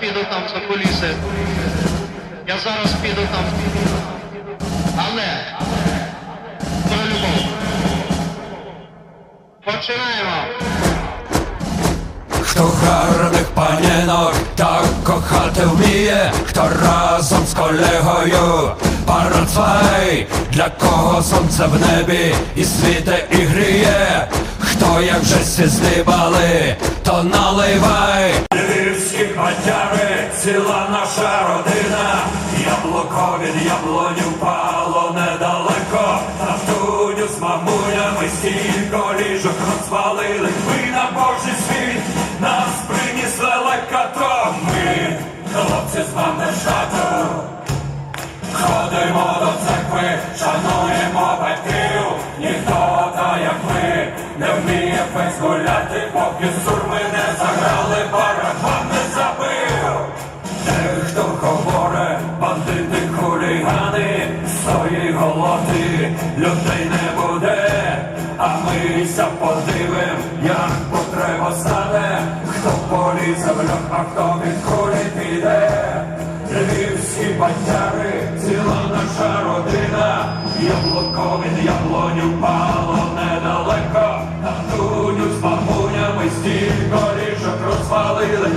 піду там за куліси. Я зараз піду там. Але про любов. Починаємо. Хто гарних панінок так кохати вміє, хто разом з колегою парацвай, для кого сонце в небі і світе і гріє, хто як вже всі здибали, то наливай. Від яблоню впало недалеко, Тавтуню з мамунями стільки ліжок розвалили, ми на Божий світ, нас принесли лекато, ми, хлопці з Мандешату, ходимо до церкви, шануємо батьків, ніхто та як ми не вміє весь гуляти, поки сурми не заграли, барабан свої голоти людей не буде, а мися подивим, як потреба стане, хто полізе в льох, а хто від кулі піде. Львівські бандяри, ціла наша родина, яблуко від яблоню пало недалеко, на туню з бабунями стільки ліжок розвалили,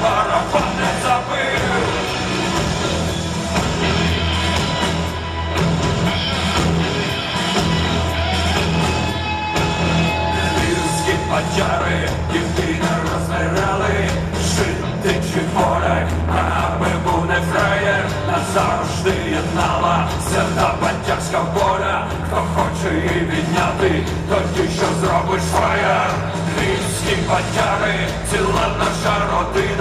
заграли, не забив. Львівські бадяри, дівки не аби був не фраєр, назавжди єднала серда бандярська воля, хто хоче її відняти, тоді що зробиш фраєр. Бадяри, ціла наша родина,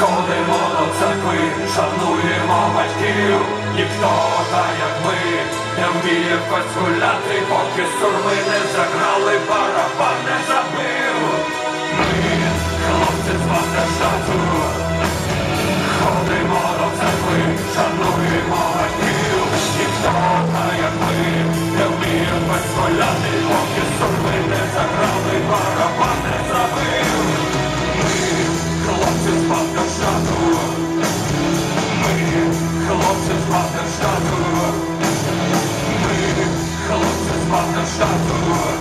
Ходимо до церкви, шануємо батьків, ніхто та як ми не вміє поцгуляти, поки сурми не заграли, барабан не забив. Ми, хлопці з вантажату, ходимо до церкви, шануємо батьків. Vatandaşlar durur Büyük kalıpsız vatandaşlar